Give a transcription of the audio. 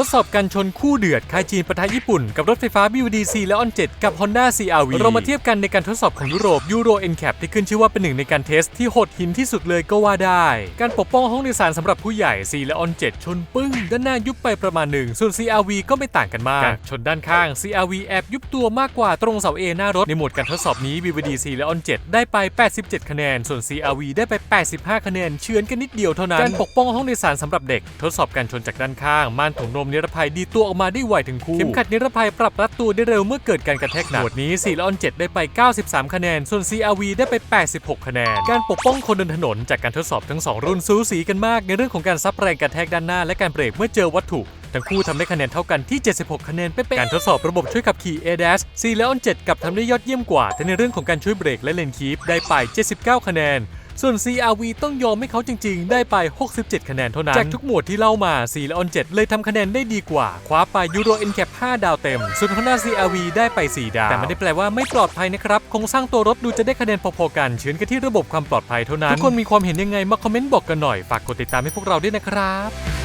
ทดสอบการชนคู่เดือดค่ายจีนประทะญี่ปุ่น กับรถไฟฟ้า BYD C และ On 7 กับ Honda CRV เรามาเทียบกันในการทดสอบของยุโรป Euro NCAP ที่ขึ้นชื่อว่าเป็นหนึ่งในการเทสที่โหดหินที่สุดเลยก็ว่าได้ การปกป้องห้องโดยสารสำหรับผู้ใหญ่ C และ On 7 ชนปึ้ง ด้านหน้ายุบไปประมาณหนึ่งส่วน CRV ก็ไม่ต่างกันมากการชนด้านข้าง CRV แอบยุบตัวมากกว่าตรงเสา A หน้ารถในหมดการทดสอบนี้ BYD C และ On 7 ได้ไป 87 คะแนน ส่วน CRV ได้ไป 85 คะแนนเฉือนกันนิดเดียวเท่านั้นการปกป้องห้องโดยสารสำหรับเด็ก ทดสอบการชนจากด้านข้างม่านถุงลมนิรภัยดีตัวออกมาได้ไวถึงคู่เข็มขัดนิรภัยปรับรัดตัวได้เร็วเมื่อเกิดการกระแทกหนักหมวดนี้4และ On 7ได้ไป 93 คะแนน ส่วน CRV ได้ไป 86 คะแนน การปกป้องคนเดินถนนจากการทดสอบทั้งสองรุ่นสูสีกันมาก ในเรื่องของการซับแรงกระแทกด้านหน้าและการเบรกเมื่อเจอวัตถุทั้งคู่ทำได้คะแนนเท่ากันที่ 76 คะแนนเป๊ะๆการทดสอบระบบช่วยขับขี่ ADAS C และ On 7กลับทำได้ยอดเยี่ยมกว่าแต่ในเรื่องของการช่วยเบรกและเลนคีปได้ไป 79 คะแนน ส่วน CRV ต้องยอมให้เขาจริง ๆ ได้ไป 67 คะแนนเท่านั้น จากทุกหมวดที่เล่ามา C และ On 7เลยทำคะแนนได้ดีกว่า คว้าไป Euro NCAP 5ดาวเต็ม ส่วน Honda CRV ได้ไป 4 ดาว แต่ไม่ได้แปลว่าไม่ปลอดภัยนะครับโครงสร้างตัวรถดูจะได้คะแนนพอๆกันเฉือนกันที่ระบบความปลอดภัยเท่านั้น ทุกคนมีความเห็นยังไงมาคอมเมนต์บอกกันหน่อย ฝากกดติดตามให้พวกเราด้วยนะครับ